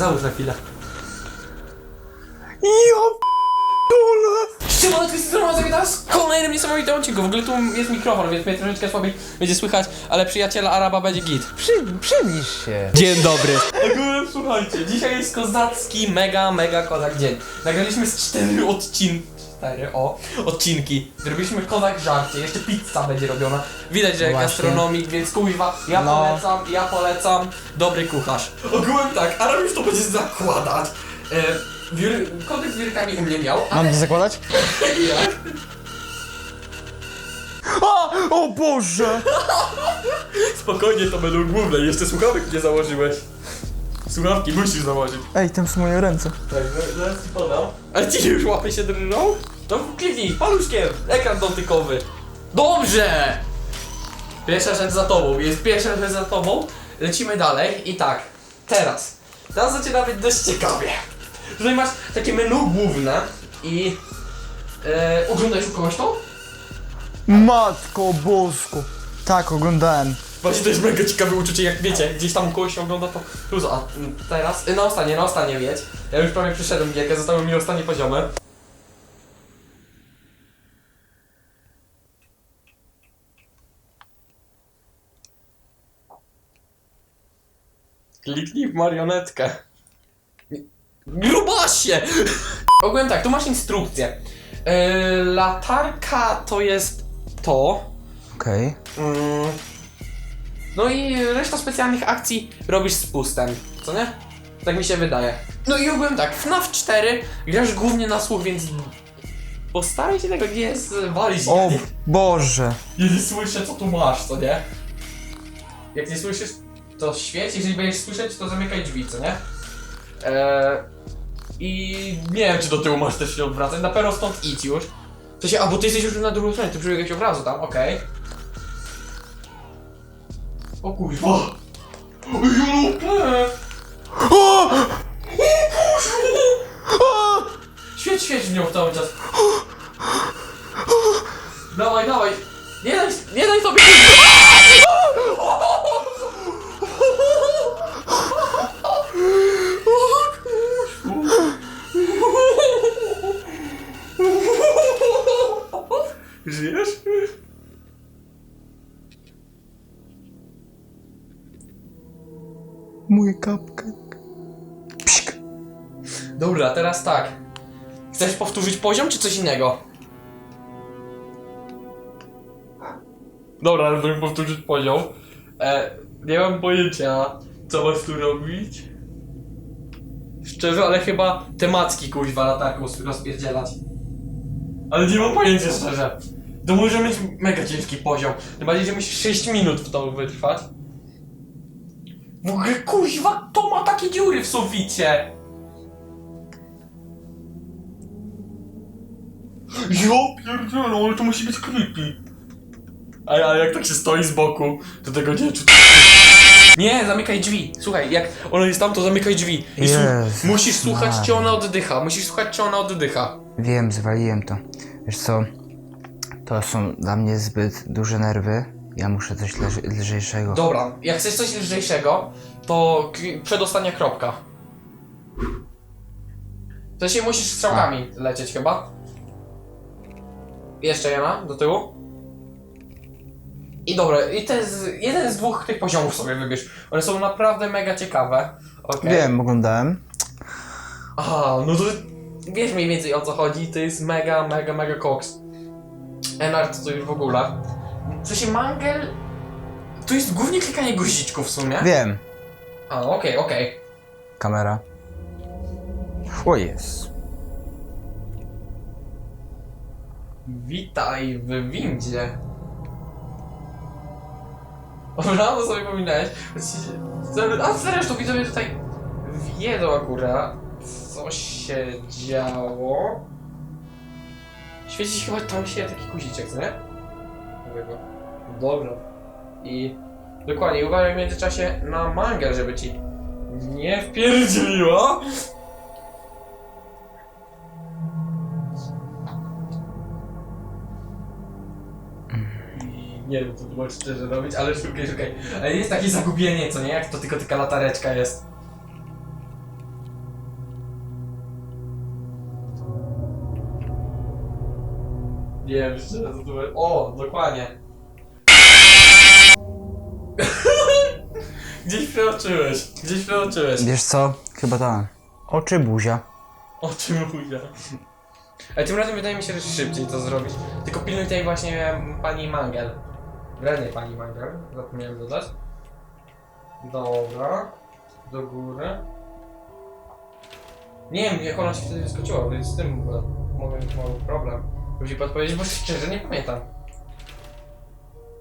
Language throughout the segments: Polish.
załóż na chwilę. Ja Szymon, to jest informacja teraz kolejnym niesamowitym odcinku. W ogóle tu jest mikrofon, więc mnie troszeczkę słabiej będzie słychać, ale przyjaciela Araba będzie git. Przy, przybliż się. Dzień dobry. Ogólnie słuchajcie, dzisiaj jest kozacki, mega, mega kozak dzień. Nagraliśmy z cztery odcinki. O, odcinki. Zrobiliśmy kozak żarcie, jeszcze pizza będzie robiona. Widać, że No właśnie. gastronomik, więc kuźwa, ja No. polecam, ja polecam. Dobry kucharz. Ogółem tak, Arab już to będzie zakładać. E, wir, kodek z wirkami u mnie miał, ale Mam to zakładać? jak? O, o Boże! Spokojnie, to będą główne, jeszcze słuchawek nie założyłeś. Słuchawki musisz założyć. Ej, tam są moje ręce. Tak, zaraz ci podam. Ale ci już łapy się drżą? To kliknij, paluszkiem, ekran dotykowy. Dobrze! Pierwsza rzecz za tobą, jest pierwsza rzecz za tobą. Lecimy dalej i tak, teraz. Teraz zaczyna być dość ciekawie. Tutaj masz takie menu główne i... E, oglądasz u kogoś to? Matko bosko. Tak, oglądałem. Właśnie to jest mega ciekawe uczucie, jak wiecie, gdzieś tam kogoś się ogląda to plus, a teraz, y, na ostatnie, na ostatnie wiedź. Ja już prawie przeszedłem gierkę, zostały mi ostatnie poziomy. Kliknij w marionetkę. Grubasie! Ogólnie tak, tu masz instrukcję. Yy, latarka to jest to. Okej. Mm. No i reszta specjalnych akcji robisz z pustem, co nie? Tak mi się wydaje. No i ogółem tak, FNAF 4 grasz głównie na słuch, więc postaraj się tego nie zwalić. O Boże. Nie słyszę co tu masz, co nie? Jak nie słyszysz, to świeć, jeżeli będziesz słyszeć, to zamykaj drzwi, co nie? Eee, I nie wiem, czy do tyłu masz też się odwracać, na pewno stąd idź już. W sensie, a bo ty jesteś już na drugą stronę, ty przebiegłeś od razu tam, okej. O kurwa! Julupę! O! Świeć, świeć w nią cały czas. Dawaj, dawaj! Nie daj, nie daj sobie! Żyjesz? Powtórzyć poziom, czy coś innego? Dobra, ale żeby powtórzyć poziom. E, nie mam pojęcia, co masz tu robić. Szczerze, ale chyba temacki kuźwa latarką rozpierdzielać. Ale nie mam pojęcia szczerze. To może mieć mega ciężki poziom. Tym bardziej, że musisz 6 minut w to wytrwać. W ogóle kuźwa, to ma takie dziury w suficie. Jo, pierdzielę, ale to musi być creepy. A ja, jak tak się stoi z boku, to tego nie czuć. Nie, zamykaj drzwi. Słuchaj, jak ona jest tam, to zamykaj drzwi. I su- Jezus musisz słuchać, czy Maria. ona oddycha. Musisz słuchać, czy ona oddycha. Wiem, zwaliłem to. Wiesz co? To są dla mnie zbyt duże nerwy. Ja muszę coś leży- lżejszego. Dobra, jak chcesz coś lżejszego, to k- przedostania kropka. To się musisz strzałkami lecieć chyba. Jeszcze jedna, do tyłu. I dobra, i ten z, jeden z dwóch tych poziomów sobie wybierz. One są naprawdę mega ciekawe. Okej. Wiem, oglądałem. Aha, no to wiesz mniej więcej o co chodzi. To jest mega, mega, mega koks. Enart to już w ogóle. W sensie mangel... To jest głównie klikanie guziczków w sumie. Wiem. A, okej, okej. Kamera. O jest. Witaj w windzie. Dobra, to sobie pominąłeś. A zresztą widzowie tutaj wiedzą akurat, co się działo. Świeci chyba tam się taki guziczek, nie? Mówię. Dobra. I dokładnie, uważaj w międzyczasie na mangę, żeby ci nie wpierdzieliła. nie wiem, co tu masz szczerze robić, ale szukaj, szukaj. Ale jest takie zagubienie, co nie? Jak to tylko taka latareczka jest. Nie wiem, szczerze, co tu. O, dokładnie. Gdzieś przeoczyłeś, gdzieś przeoczyłeś. Wiesz co? Chyba tak. Oczy buzia. Oczy buzia. Ale tym razem wydaje mi się, że szybciej to zrobić. Tylko pilnuj tej właśnie pani Mangel. Wrednej pani Mangel, zapomniałem dodać. Dobra. Do góry. Nie wiem, jak ona się wtedy wyskoczyła, więc z tym mogę mieć mały problem. Musi podpowiedzieć, bo szczerze nie pamiętam.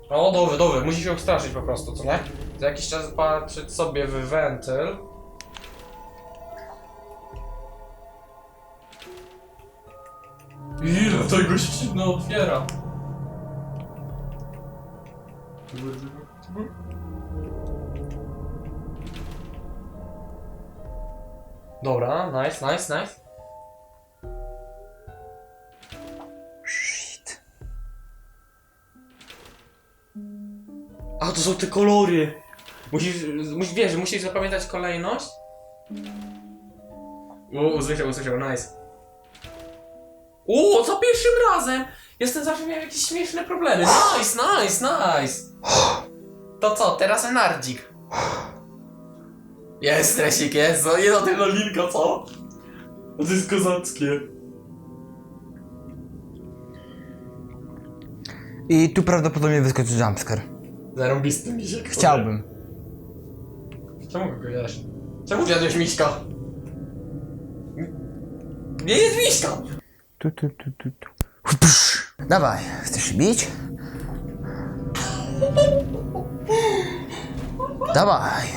O, dobrze, dobrze, musisz ją straszyć po prostu, co nie? Za jakiś czas patrzeć sobie w wentyl. Ile tego się otwiera? Dobra, nice, nice, nice. Shit. A, to są te kolory! Musisz, musisz wiesz, musisz zapamiętać kolejność. O, usłyszał, usłyszał, nice. O, za pierwszym razem! Jestem zawsze miał jakieś śmieszne problemy. Nice, nice, nice! To co, teraz Enardzik. Jest, stresik, jest. O, jest o tym lolinka, co? To jest kozackie. I tu prawdopodobnie wyskoczy jumpscare. Zarąbisty misiek. Chciałbym. Czemu go jesz? Czemu zjadłeś miśka? Nie jest miśka! Tu, tu, tu, tu, tu. Psz. Dawaj, chcesz się bić? Dawaj.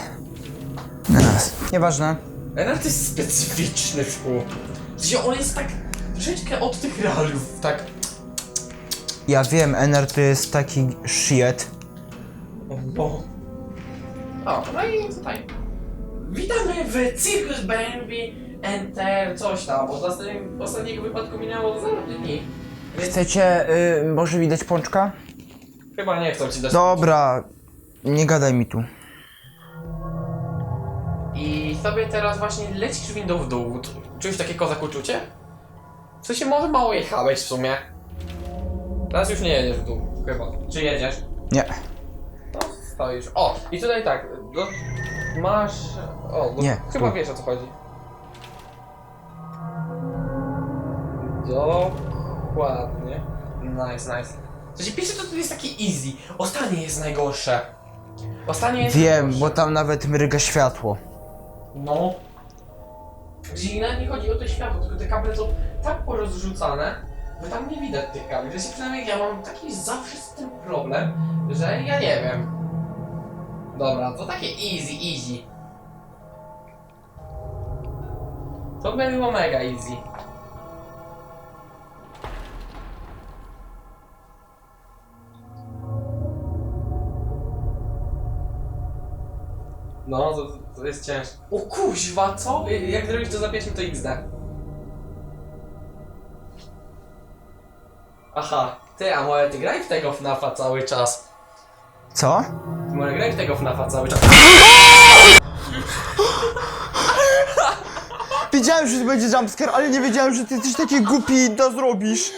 Teraz. Nieważne. Enar to jest specyficzny chłop. W sensie on jest tak troszeczkę od tych realiów, tak... Ja wiem, Ener to jest taki shit. O, o no i tutaj. Witamy w Circus Bambi Enter coś tam, bo z ostatnim- ostatniego wypadku minęło 0 dni. Więc Chcecie, y, może widać pączka? chyba nie chcą ci dać... Dobra, nie gadaj mi tu. I sobie teraz właśnie lecisz windą w dół. Czujesz takie kozak uczucie? W sensie może mało jechałeś w sumie. Teraz już nie jedziesz w dół, chyba. Czy jedziesz? Nie. No, stoisz. O, i tutaj tak, do, masz... O, do, Nie, chyba tu. wiesz o co chodzi. Dokładnie. Nice, nice. Sensie pierwsze to tu jest takie easy. Ostatnie jest najgorsze. Ostatnie jest Wiem, najgorsze. bo tam nawet mryga światło. No. Czyli nawet nie chodzi o to światło, tylko te kable są tak porozrzucane, że tam nie widać tych kabli. Się przynajmniej ja mam taki zawsze z tym problem, że ja nie wiem. Dobra, to takie easy, easy. To by było mega easy. No, to, to jest ciężko. O kuźwa, co? Y, Jak zrobić to za pierwszym, to XD. Aha, ty, a może ty graj w tego FNAFa cały czas? Co? Ty może graj w tego FNAFa cały czas? Wiedziałem, że to będzie jumpscare, ale nie wiedziałem, że ty jesteś taki głupi i to zrobisz.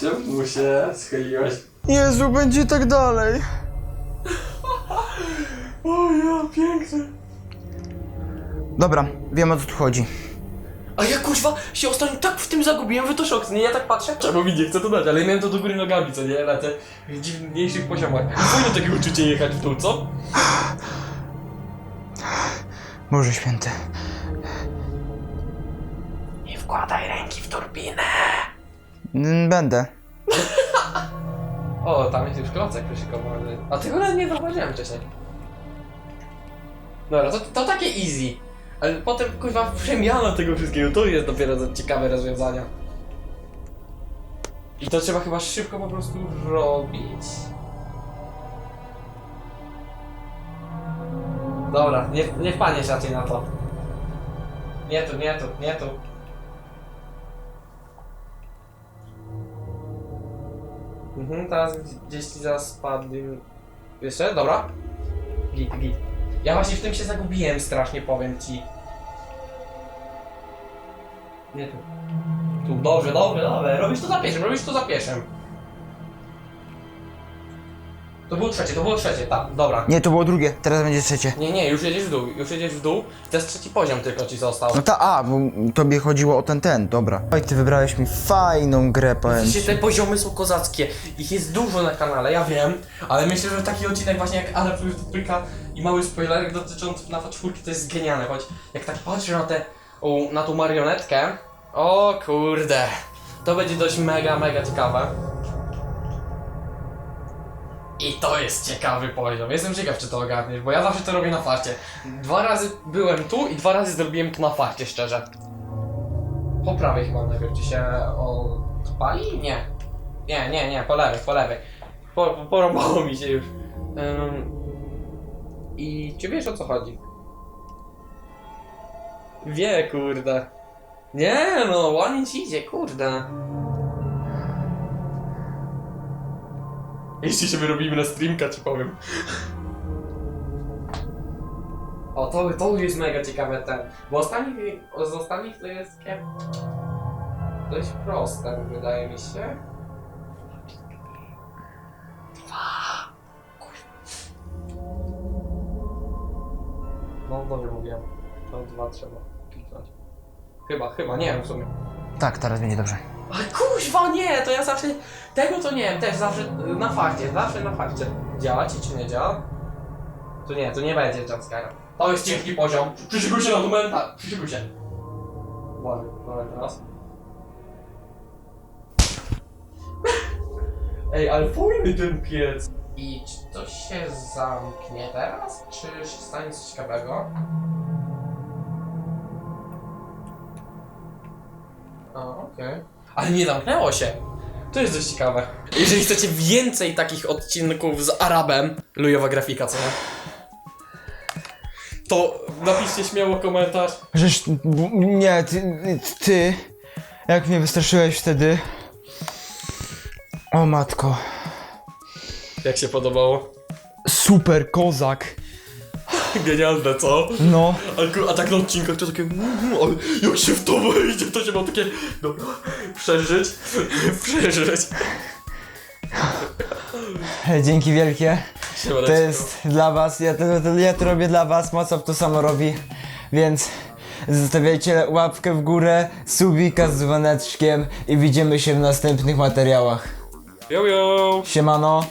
Czemu się schyliłeś? Jezu, będzie tak dalej. O ja, piękne. Dobra, wiem o co tu chodzi. A ja kuźwa się ostatnio tak w tym zagubiłem, że to szok, nie? Ja tak patrzę. Czemu mi nie chcę to dać, ale miałem to do góry nogami, co nie? Na te dziwniejszych poziomach. Fajne takie uczucie jechać w dół, co? Boże święty. Nie wkładaj ręki w turbinę. Mm, Będę. O, tam jest już klocek przyszykowany. A tego nawet nie zauważyłem wcześniej. Dobra, to, to takie easy. Ale potem, kurwa, przemiana tego wszystkiego, to jest dopiero ciekawe rozwiązania. I to trzeba chyba szybko po prostu robić. Dobra, nie, nie wpaniesz raczej na to. Nie tu, nie tu, nie tu. Mhm, teraz gdzieś ci zaraz spadł. Jeszcze? Dobra. Git, git. Ja właśnie w tym się zagubiłem strasznie, powiem ci. Nie tu. Tu, dobrze, dobrze, dobrze. Robisz to za pierwszym, robisz to za pierwszym. To było trzecie, to było trzecie, tak, dobra. Nie, to było drugie, teraz będzie trzecie. Nie, nie, już jedziesz w dół, już jedziesz w dół. To jest trzeci poziom tylko ci został. No ta, a, bo tobie chodziło o ten, ten, dobra. Oj, ty wybrałeś mi fajną grę, powiem Widzicie, ci. te poziomy są kozackie. Ich jest dużo na kanale, ja wiem, ale myślę, że taki odcinek właśnie jak Ale plus trójka i mały spoilerek dotyczący na czwórki to jest genialne, choć jak tak patrzę na tę na tą marionetkę, o kurde, to będzie dość mega, mega ciekawe. I to jest ciekawy poziom. Jestem ciekaw, czy to ogarniesz, bo ja zawsze to robię na farcie. Dwa razy byłem tu i dwa razy zrobiłem to na farcie, szczerze. Po prawej chyba najpierw, czy się odpali? Nie. Nie, nie, nie, po lewej, po lewej. Po, po, porąbało mi się już. Ym, I czy wiesz o co chodzi? Wie, kurde. Nie no, ładnie ci idzie, kurde. Jeśli się wyrobimy na streamka, ci powiem. O, to, to jest mega ciekawe ten. Bo ostatnich, z ostatnich to jest dość proste, wydaje mi się. No dobrze mówiłem. To dwa trzeba kliknąć. Chyba, chyba, nie wiem w sumie. Tak, teraz będzie dobrze. Ale kuźwa nie, to ja zawsze, tego to nie wiem, też zawsze y, na fakcie, zawsze na fakcie. Działa ci czy nie działa? To nie, to nie będzie jumpscare. To jest ciężki poziom. Przyszykuj się na momenta, przyszykuj się. Ładnie, dobra teraz. Ej, ale fajny ten piec. I to się zamknie teraz? Czy się stanie coś ciekawego? A, okej. Ale nie zamknęło się. To jest dość ciekawe. Jeżeli chcecie więcej takich odcinków z Arabem, lujowa grafika, co nie? To napiszcie śmiało komentarz. Żeż, nie, ty, ty, jak mnie wystraszyłeś wtedy. O matko, Jak się podobało? super kozak. Genialne, co? No, A, tak na odcinkach to takie mm, ale jak się w to wejdzie, to się ma takie dobra, przeżyć, przeżyć. dzięki wielkie. To jest dla was, ja to, to, ja to robię dla was, Mocop to samo robi, więc zostawiajcie łapkę w górę, subika z dzwoneczkiem i widzimy się w następnych materiałach. Yo, yo. Siemano.